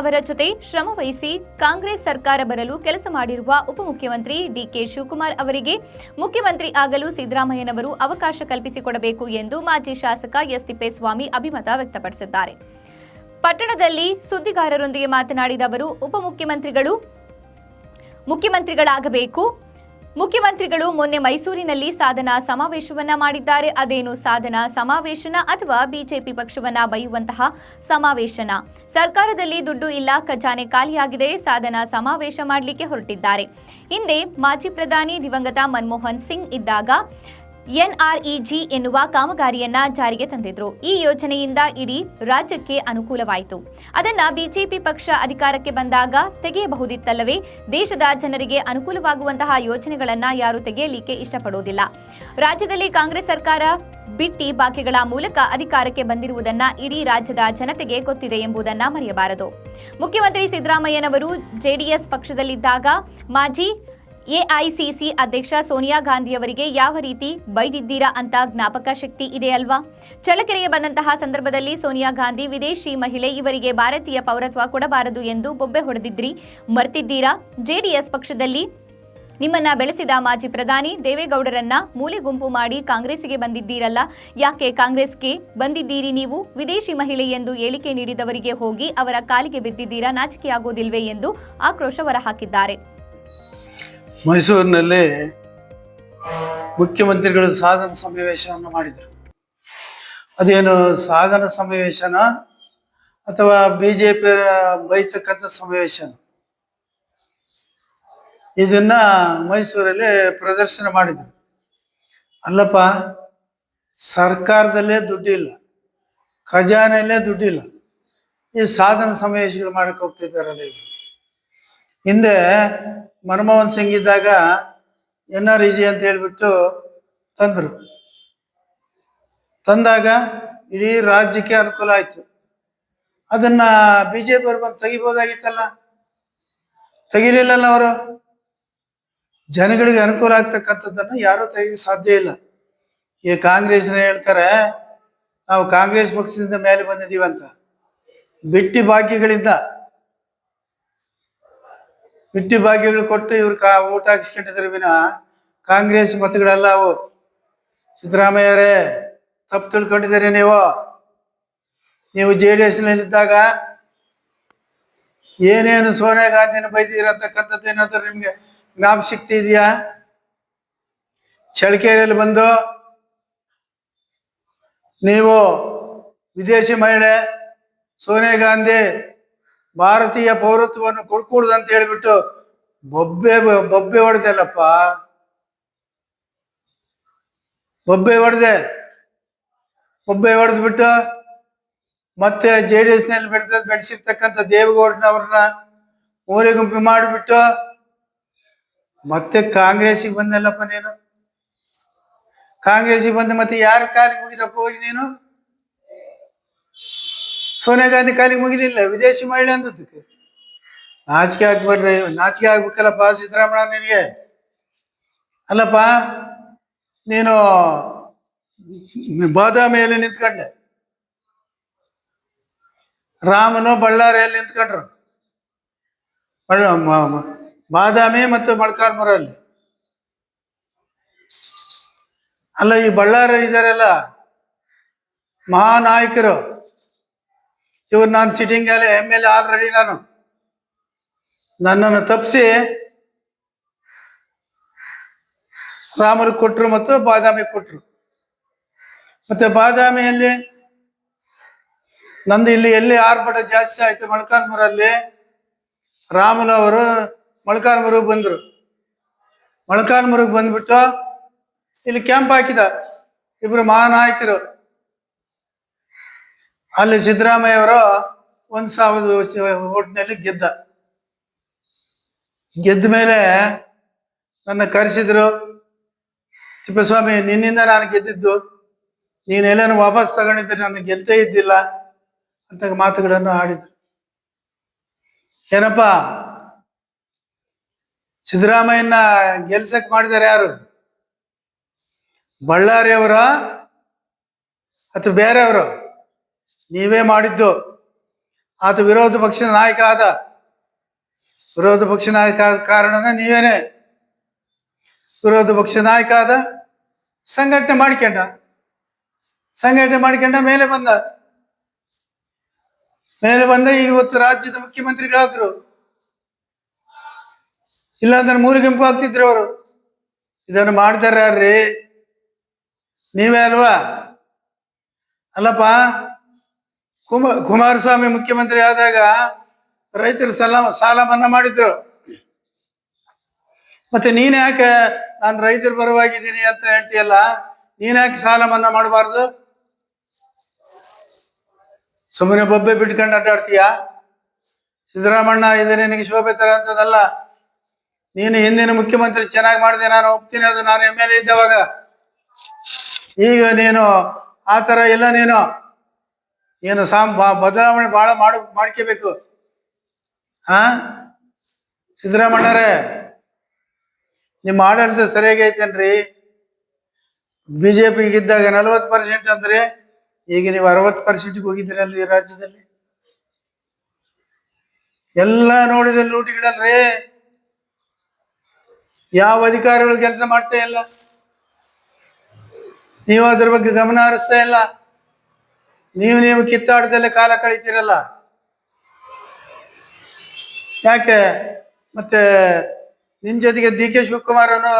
ಅವರ ಜೊತೆ ಶ್ರಮ ವಹಿಸಿ ಕಾಂಗ್ರೆಸ್ ಸರ್ಕಾರ ಬರಲು ಕೆಲಸ ಮಾಡಿರುವ ಉಪಮುಖ್ಯಮಂತ್ರಿ ಡಿಕೆ ಶಿವಕುಮಾರ್ ಅವರಿಗೆ ಮುಖ್ಯಮಂತ್ರಿ ಆಗಲು ಸಿದ್ದರಾಮಯ್ಯನವರು ಅವಕಾಶ ಕಲ್ಪಿಸಿಕೊಡಬೇಕು ಎಂದು ಮಾಜಿ ಶಾಸಕ ಎಸ್ ತಿಪ್ಪೇಸ್ವಾಮಿ ಅಭಿಮತ ವ್ಯಕ್ತಪಡಿಸಿದ್ದಾರೆ. ಪಟ್ಟಣದಲ್ಲಿ ಸುದ್ದಿಗಾರರೊಂದಿಗೆ ಮಾತನಾಡಿದ ಅವರು, ಉಪಮುಖ್ಯಮಂತ್ರಿಗಳು ಮುಖ್ಯಮಂತ್ರಿಗಳಾಗಬೇಕು ಮುಖ್ಯಮಂತ್ರಿಗಳು ಮೊನ್ನೆ ಮೈಸೂರಿನಲ್ಲಿ ಸಾಧನಾ ಸಮಾವೇಶವನ್ನ ಮಾಡಿದ್ದಾರೆ. ಅದೇನು ಸಾಧನಾ ಸಮಾವೇಶನ ಅಥವಾ ಬಿಜೆಪಿ ಪಕ್ಷವನ್ನ ಬೈಯುವಂತಹ ಸಮಾವೇಶನ? ಸರ್ಕಾರದಲ್ಲಿ ದುಡ್ಡು ಇಲ್ಲ, ಖಜಾನೆ ಖಾಲಿಯಾಗಿದೆ, ಸಾಧನಾ ಸಮಾವೇಶ ಮಾಡಲಿಕ್ಕೆ ಹೊರಟಿದ್ದಾರೆ. ಹಿಂದೆ ಮಾಜಿ ಪ್ರಧಾನಿ ದಿವಂಗತ ಮನಮೋಹನ್ ಸಿಂಗ್ ಇದ್ದಾಗ ಎನ್ಆರ್ಇಜಿ ಎನ್ನುವ ಕಾಮಗಾರಿಯನ್ನ ಜಾರಿಗೆ ತಂದಿದ್ರು. ಈ ಯೋಜನೆಯಿಂದ ಇಡೀ ರಾಜ್ಯಕ್ಕೆ ಅನುಕೂಲವಾಯಿತು. ಅದನ್ನ ಬಿಜೆಪಿ ಪಕ್ಷ ಅಧಿಕಾರಕ್ಕೆ ಬಂದಾಗ ತೆಗೆಯಬಹುದಿತ್ತಲ್ಲವೇ? ದೇಶದ ಜನರಿಗೆ ಅನುಕೂಲವಾಗುವಂತಹ ಯೋಜನೆಗಳನ್ನ ಯಾರು ತೆಗೆಯಲಿಕ್ಕೆ ಇಷ್ಟಪಡುವುದಿಲ್ಲ ರಾಜ್ಯದಲ್ಲಿ ಕಾಂಗ್ರೆಸ್ ಸರ್ಕಾರ ಬಿಟ್ಟಿ ಬಾಕಿಗಳ ಮೂಲಕ ಅಧಿಕಾರಕ್ಕೆ ಬಂದಿರುವುದನ್ನ ಇಡೀ ರಾಜ್ಯದ ಜನತೆಗೆ ಗೊತ್ತಿದೆ ಎಂಬುದನ್ನ ಮರೆಯಬಾರದು. ಮುಖ್ಯಮಂತ್ರಿ ಸಿದ್ದರಾಮಯ್ಯನವರು ಜೆಡಿಎಸ್ ಪಕ್ಷದಲ್ಲಿದ್ದಾಗ ಮಾಜಿ ಎಐಸಿಸಿ ಅಧ್ಯಕ್ಷ ಸೋನಿಯಾ ಗಾಂಧಿಯವರಿಗೆ ಯಾವ ರೀತಿ ಬೈದಿದ್ದೀರಾ ಅಂತ ಜ್ಞಾಪಕ ಶಕ್ತಿ ಇದೆ ಅಲ್ವಾ? ಚಳ್ಳಕೆರೆಗೆ ಬಂದಂತಹ ಸಂದರ್ಭದಲ್ಲಿ ಸೋನಿಯಾ ಗಾಂಧಿ ವಿದೇಶಿ ಮಹಿಳೆ, ಇವರಿಗೆ ಭಾರತೀಯ ಪೌರತ್ವ ಕೊಡಬಾರದು ಎಂದು ಬೊಬ್ಬೆ ಹೊಡೆದಿದ್ರಿ, ಮರ್ತಿದ್ದೀರಾ? ಜೆಡಿಎಸ್ ಪಕ್ಷದಲ್ಲಿ ನಿಮ್ಮನ್ನ ಬೆಳೆಸಿದ ಮಾಜಿ ಪ್ರಧಾನಿ ದೇವೇಗೌಡರನ್ನ ಮೂಲೆ ಗುಂಪು ಮಾಡಿ ಕಾಂಗ್ರೆಸ್ಗೆ ಬಂದಿದ್ದೀರಲ್ಲ, ಯಾಕೆ ಕಾಂಗ್ರೆಸ್ಗೆ ಬಂದಿದ್ದೀರಿ ನೀವು? ವಿದೇಶಿ ಮಹಿಳೆ ಎಂದು ಹೇಳಿಕೆ ನೀಡಿದವರಿಗೆ ಹೋಗಿ ಅವರ ಕಾಲಿಗೆ ಬಿದ್ದಿದ್ದೀರಾ, ನಾಚಿಕೆಯಾಗೋದಿಲ್ವೇ ಎಂದು ಆಕ್ರೋಶ ಹೊರಹಾಕಿದ್ದಾರೆ. ಮೈಸೂರಿನಲ್ಲಿ ಮುಖ್ಯಮಂತ್ರಿಗಳು ಸಾಧನ ಸಮಾವೇಶವನ್ನು ಮಾಡಿದರು. ಅದೇನು ಸಾಧನ ಸಮಾವೇಶನ ಅಥವಾ ಬಿ ಜೆ ಪಿ ಬೈತಕ್ಕಂಥ ಸಮಾವೇಶನ? ಇದನ್ನ ಮೈಸೂರಲ್ಲಿ ಪ್ರದರ್ಶನ ಮಾಡಿದರು. ಅಲ್ಲಪ್ಪ, ಸರ್ಕಾರದಲ್ಲೇ ದುಡ್ಡಿಲ್ಲ, ಖಜಾನೆಯಲ್ಲೇ ದುಡ್ಡಿಲ್ಲ. ಈ ಸಾಧನ ಸಮಾವೇಶಗಳು ಮಾಡಕ್ಕೆ ಹೋಗ್ತಿದ್ದಾರಲ್ಲ ಇವರು. ಹಿಂದೆ ಮನಮೋಹನ್ ಸಿಂಗ್ ಇದ್ದಾಗ ಎನ್ ಆರ್ ಇಜಿ ಅಂತ ಹೇಳ್ಬಿಟ್ಟು ತಂದರು. ತಂದಾಗ ಇಡೀ ರಾಜ್ಯಕ್ಕೆ ಅನುಕೂಲ ಆಯ್ತು. ಅದನ್ನ ಬಿ ಜೆ ಪಿ ಬಂದು ತೆಗಿಬೋದಾಗಿತ್ತಲ್ಲ? ತೆಗಿಲಿಲ್ಲಲ್ಲ ಅವರು? ಜನಗಳಿಗೆ ಅನುಕೂಲ ಆಗ್ತಕ್ಕಂಥದ್ದನ್ನು ಯಾರೂ ತೆಗಿ ಸಾಧ್ಯ ಇಲ್ಲ. ಈ ಕಾಂಗ್ರೆಸ್ನ ಹೇಳ್ತಾರೆ, ನಾವು ಕಾಂಗ್ರೆಸ್ ಪಕ್ಷದಿಂದ ಮೇಲೆ ಬಂದಿದ್ದೀವಂತ ಬಿಟ್ಟಿ ಭಾಗ್ಯಗಳಿಂದ ಬಿಟ್ಟಿ ಭಾಗ್ಯಗಳು ಕೊಟ್ಟು ಇವ್ರು ಕಾ ಊಟ ಹಾಕಿಸ್ಕೊಂಡಿದ್ರೆ ವಿನ ಕಾಂಗ್ರೆಸ್ ಮತಗಳೆಲ್ಲ ಅವು. ಸಿದ್ದರಾಮಯ್ಯರೇ, ತಪ್ಪು ತಿಳ್ಕೊಂಡಿದ್ದೀರಿ ನೀವು. ನೀವು ಜೆ ಡಿ ಎಸ್ನಲ್ಲಿದ್ದಾಗ ಏನೇನು ಸೋನಿಯಾ ಗಾಂಧಿನ ಬೈದಿರತಕ್ಕಂಥದ್ದು ಏನಾದರೂ ನಿಮಗೆ ಜ್ಞಾಪಶಕ್ತಿ ಇದೆಯಾ? ಚಳ್ಳಕೆರೆಯಲ್ಲಿ ಬಂದು ನೀವು ವಿದೇಶಿ ಮಹಿಳೆ ಸೋನಿಯಾ ಗಾಂಧಿ ಭಾರತೀಯ ಪೌರತ್ವವನ್ನು ಕೊಡ್ಕೂಡ್ದು ಅಂತ ಹೇಳಿಬಿಟ್ಟು ಬೊಬ್ಬೆ ಬೊಬ್ಬೆ ಹೊಡೆದಲ್ಲಪ್ಪ ಬೊಬ್ಬೆ ಹೊಡೆದೆ. ಬೊಬ್ಬೆ ಹೊಡೆದ್ಬಿಟ್ಟು ಮತ್ತೆ ಜೆ ಡಿ ಎಸ್ನಲ್ಲಿ ಬೆಳೆದ ಬೆಳೆಸಿರ್ತಕ್ಕಂಥ ದೇವೇಗೌಡನವ್ರನ್ನ ಮೂಲೆ ಗುಂಪು ಮಾಡಿಬಿಟ್ಟು ಮತ್ತೆ ಕಾಂಗ್ರೆಸ್ಸಿಗೆ ಬಂದಲ್ಲಪ್ಪ ನೀನು. ಕಾಂಗ್ರೆಸ್ಸಿಗೆ ಬಂದು ಮತ್ತೆ ಯಾರ ಕಾರ್ಯ ಮುಗಿದಪ್ಪ ಹೋಗಿ ನೀನು? ಸೋನಿಯಾ ಗಾಂಧಿ ಕಾಲಿಗೆ ಮುಗಿಲಿಲ್ಲ, ವಿದೇಶಿ ಮಹಿಳೆ ಅಂದದಕ್ಕೆ ನಾಚಿಕೆ ಆಗ್ಬರ್ರಿ ನಾಚಿಕೆ ಆಗ್ಬೇಕಲ್ಲಪ್ಪ ಸಿದ್ದರಾಮಯ್ಯ ನಿನಗೆ. ಅಲ್ಲಪ್ಪ, ನೀನು ಬಾದಾಮಿಯಲ್ಲಿ ನಿಂತ್ಕೊಂಡೆ? ರಾಮನು ಬಳ್ಳಾರಿಯಲ್ಲಿ ನಿಂತ್ಕೊಂಡ್ರು? ಬಾದಾಮಿ ಮತ್ತು ಮೊಳಕಾಲ್ಮೂರಲ್ಲಿ. ಅಲ್ಲ, ಈ ಬಳ್ಳಾರಿ ಇದಾರೆಲ್ಲ ಮಹಾನಾಯಕರು. ಇವ್ರು ನಾನು ಸಿಟ್ಟಿಂಗ್ ಅಲ್ಲಿ ಎಂ ಎಲ್ ಎ ಆಲ್ರೆಡಿ ನಾನು. ನನ್ನನ್ನು ತಪ್ಪಿಸಿ ರಾಮರಿಗೆ ಕೊಟ್ಟರು ಮತ್ತು ಬಾದಾಮಿಗೆ ಕೊಟ್ಟರು ಮತ್ತೆ ಬಾದಾಮಿಯಲ್ಲಿ ನಂದು ಇಲ್ಲಿ ಎಲ್ಲಿ ಆರ್ಭಟ ಜಾಸ್ತಿ ಆಯ್ತು ಮೊಳಕಾಲ್ಮೂರಲ್ಲಿ ರಾಮುಲು ಅವರು ಮೊಳಕಾಲ್ಮೂರಿಗೆ ಬಂದರು. ಮೊಳಕಾಲ್ಮೂರಿಗೆ ಬಂದ್ಬಿಟ್ಟು ಇಲ್ಲಿ ಕ್ಯಾಂಪ್ ಹಾಕಿದ ಇಬ್ರು ಮಹಾನಾಯಕರು. ಅಲ್ಲಿ ಸಿದ್ದರಾಮಯ್ಯ ಅವರು ಒಂದ್ ಸಾವಿರದ ಓಟ್ನಲ್ಲಿ ಗೆದ್ದ. ಗೆದ್ದ ಮೇಲೆ ನನ್ನ ಕರೆಸಿದ್ರು, ತಿಪ್ಪಸ್ವಾಮಿ, ನಿನ್ನಿಂದ ನಾನು ಗೆದ್ದಿದ್ದು ನೀನೆಲ್ಲನೂ ವಾಪಸ್ ತಗೊಂಡಿದ್ರೆ ನಾನು ಗೆಲ್ತೇ ಇದ್ದಿಲ್ಲ ಅಂತ ಮಾತುಗಳನ್ನು ಆಡಿದ್ರು. ಏನಪ್ಪ ಸಿದ್ದರಾಮಯ್ಯನ ಗೆಲ್ಸಕ್ ಮಾಡಿದ್ದಾರೆ ಯಾರು? ಬಳ್ಳಾರಿಯವರ ಅಥವಾ ಬೇರೆಯವರು? ನೀವೇ ಮಾಡಿದ್ದು. ಆತ ವಿರೋಧ ಪಕ್ಷದ ನಾಯಕ ಆದ ವಿರೋಧ ಪಕ್ಷ ನಾಯಕ ಕಾರಣನ ನೀವೇನೆ. ವಿರೋಧ ಪಕ್ಷ ನಾಯಕ ಆದ ಸಂಘಟನೆ ಮಾಡ್ಕೊಂಡ. ಸಂಘಟನೆ ಮಾಡ್ಕೊಂಡ ಮೇಲೆ ಬಂದ. ಮೇಲೆ ಬಂದ ಇವತ್ತು ರಾಜ್ಯದ ಮುಖ್ಯಮಂತ್ರಿಗಳಾದ್ರು. ಇಲ್ಲಾಂದ್ರೆ ಮೂರು ಗುಂಪು ಆಗ್ತಿದ್ರು ಅವರು. ಇದನ್ನು ಮಾಡ್ತಾರ ಯಾರ್ರಿ ನೀವೇ ಅಲ್ವಾ? ಅಲ್ಲಪ್ಪ ಕುಮ ಕುಮಾರಸ್ವಾಮಿ ಮುಖ್ಯಮಂತ್ರಿ ಆದಾಗ ರೈತರು ಸಾಲ ಸಾಲ ಮನ್ನಾ ಮಾಡಿದ್ರು. ಮತ್ತೆ ನೀನ್ ಯಾಕೆ ನಾನು ರೈತರು ಪರವಾಗಿದ್ದೀನಿ ಅಂತ ಹೇಳ್ತೀಯಲ್ಲ, ನೀನ್ ಯಾಕೆ ಸಾಲ ಮನ್ನಾ ಮಾಡಬಾರ್ದು? ಸುಮ್ಮನೆ ಬೊಬ್ಬೆ ಬಿಟ್ಕೊಂಡು ಅಡ್ಡಾಡ್ತೀಯ? ಸಿದ್ದರಾಮಣ್ಣ ಇದು ನಿನಗೆ ಶೋಭೆ ತರ ಅಂತದಲ್ಲ. ನೀನು ಹಿಂದಿನ ಮುಖ್ಯಮಂತ್ರಿ ಚೆನ್ನಾಗಿ ಮಾಡಿದೆ, ನಾನು ಒಪ್ತೀನಿ, ಅದು ನಾನು ಎಂ ಎಲ್ ಎ ಇದ್ದವಾಗ. ಈಗ ನೀನು ಆ ಥರ ಇಲ್ಲ ನೀನು. ಏನು ಸಾಮ್ ಬದಲಾವಣೆ ಬಹಳ ಮಾಡ ಮಾಡ್ಕೋಬೇಕು ಹಾ? ಸಿದ್ದರಾಮಣ್ಣರೇ ನಿಮ್ಮ ಆಡಳಿತ ಸರಿಯಾಗಿ ಐತೇನ್ರಿ? ಬಿ ಜೆ ಇದ್ದಾಗ ನಲವತ್ತು ಪರ್ಸೆಂಟ್ ಅಂದ್ರೆ ಈಗ ನೀವು ಅರವತ್ತು ಪರ್ಸೆಂಟ್ಗೆ ಹೋಗಿದ್ದೀರಲ್ರಿ ರಾಜ್ಯದಲ್ಲಿ. ಎಲ್ಲ ನೋಡಿದ ಲೂಟಿಗಳಲ್ರಿ. ಯಾವ ಅಧಿಕಾರಿಗಳು ಕೆಲಸ ಮಾಡ್ತಾ ಇಲ್ಲ? ನೀವು ಅದ್ರ ಬಗ್ಗೆ ಗಮನ ಹರಿಸ್ತಾ ಇಲ್ಲ? ನೀವು ನೀವು ಕಿತ್ತಾಡದಲ್ಲೇ ಕಾಲ ಕಳೀತೀರಲ್ಲ? ಯಾಕೆ? ಮತ್ತೆ ನಿನ್ ಜೊತೆಗೆ ಡಿ ಕೆ ಶಿವಕುಮಾರ್ ಅನ್ನೋ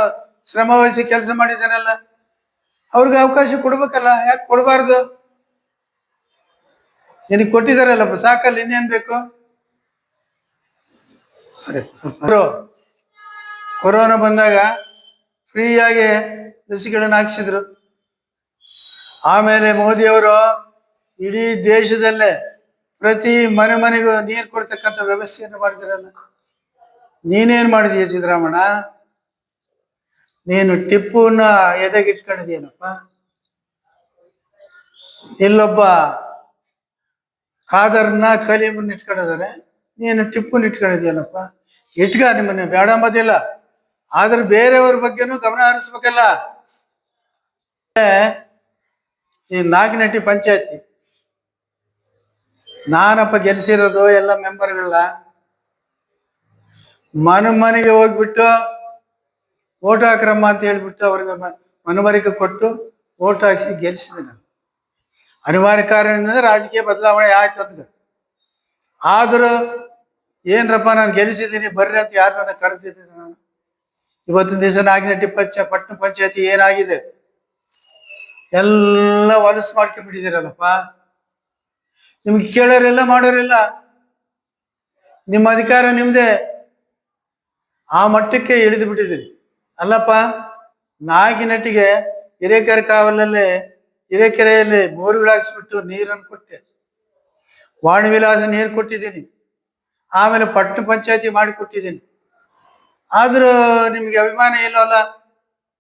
ಶ್ರಮ ವಹಿಸಿ ಕೆಲಸ ಮಾಡಿದ್ದಾನಲ್ಲ. ಅವ್ರಿಗೆ ಅವಕಾಶ ಕೊಡ್ಬೇಕಲ್ಲ, ಯಾಕೆ ಕೊಡಬಾರ್ದು? ನಿನಗೆ ಕೊಟ್ಟಿದಾರಲ್ಲಪ್ಪ ಸಾಕಲ್ಲ, ಇನ್ನೇನ್ ಬೇಕು? ಕೊರೋನಾ ಬಂದಾಗ ಫ್ರೀಯಾಗಿ ಲಸಿಕೆಗಳನ್ನು ಹಾಕ್ಸಿದ್ರು. ಆಮೇಲೆ ಮೋದಿಯವರು ಇಡೀ ದೇಶದಲ್ಲೇ ಪ್ರತಿ ಮನೆ ಮನೆಗೂ ನೀರು ಕೊಡ್ತಕ್ಕಂಥ ವ್ಯವಸ್ಥೆಯನ್ನು ಮಾಡಿದಿರಲ್ಲ. ನೀನೇನ್ ಮಾಡಿದೀಯ ಸಿದ್ದರಾಮಣ್ಣ? ನೀನು ಟಿಪ್ಪುನ ಎದೆಗಿಟ್ಕೊಂಡಿದೀಯನಪ್ಪ ಇಲ್ಲೊಬ್ಬ ಖಾದರ್ನ ಕಲೀಮನ್ನ ಇಟ್ಕೊಂಡಿದ್ದಾರೆ ನೀನು ಟಿಪ್ಪುನ ಇಟ್ಕೊಂಡಿದೀಯನಪ್ಪ ಇಟ್ಕ, ನಿಮ್ಮನ್ನ ಬೇಡ ಅಂಬೋದಿಲ್ಲ. ಆದ್ರೆ ಬೇರೆಯವ್ರ ಬಗ್ಗೆನೂ ಗಮನ ಹರಿಸ್ಬೇಕಲ್ಲ. ಈ ನಾಗಿನಟ್ಟಿ ಪಂಚಾಯತಿ. ನಾನಪ್ಪ ಗೆಲ್ಸಿರೋದು ಎಲ್ಲ ಮೆಂಬರ್ಗಳನ್ನ ಮನ ಮನೆಗೆ ಹೋಗ್ಬಿಟ್ಟು ಓಟ್ ಹಾಕ್ರಮ್ಮ ಅಂತ ಹೇಳ್ಬಿಟ್ಟು ಅವ್ರಿಗೆ ಮನವರಿಕೆ ಕೊಟ್ಟು ಓಟ್ ಹಾಕ್ಸಿ ಗೆಲ್ಸಿದೆ ನಾನು. ಅನಿವಾರ್ಯ ಕಾರಣದಿಂದ ರಾಜಕೀಯ ಬದಲಾವಣೆ ಆಯ್ತು ಅಂತ ಆದರೂ ಏನ್ರಪ್ಪ ನಾನು ಗೆಲ್ಲಿಸಿದ್ದೀನಿ ಬರ್ರಿ ಅಂತ ಯಾರು ನನ್ನ ಕರೆದಿದ್ದೀನಿ ನಾನು. ಇವತ್ತಿನ ದಿವಸ ನಾಗಿನಟ್ಟಿ ಪಂಚ, ಪಟ್ಟಣ ಪಂಚಾಯತಿ ಏನಾಗಿದೆ? ಎಲ್ಲ ಹೊಲಸು ಮಾಡ್ಕೊಂಡ್ಬಿಟ್ಟಿದ್ದೀರಲ್ಲಪ್ಪ. ನಿಮ್ಗೆ ಕೇಳೋರೆಲ್ಲ ಮಾಡೋರೆಲ್ಲ ನಿಮ್ಮ ಅಧಿಕಾರ ನಿಮ್ದೇ. ಆ ಮಟ್ಟಕ್ಕೆ ಇಳಿದು ಬಿಟ್ಟಿದ್ದೀರಿ. ಅಲ್ಲಪ್ಪ, ನಾಗಿನಟ್ಟಿಗೆ ಹಿರೇಕೆರೆ ಕಾವಲಲ್ಲಿ, ಹಿರೇಕೆರೆಯಲ್ಲಿ ಬೋರ್ಗಳಾಗಿಸ್ಬಿಟ್ಟು ನೀರನ್ನು ಕೊಟ್ಟೆ. ವಾಣಿವಿಲಾಸ ನೀರು ಕೊಟ್ಟಿದ್ದೀನಿ. ಆಮೇಲೆ ಪಟ್ಟಣ ಪಂಚಾಯತಿ ಮಾಡಿ ಕೊಟ್ಟಿದ್ದೀನಿ. ಆದರೂ ನಿಮಗೆ ಅಭಿಮಾನ ಇಲ್ಲವಲ್ಲ?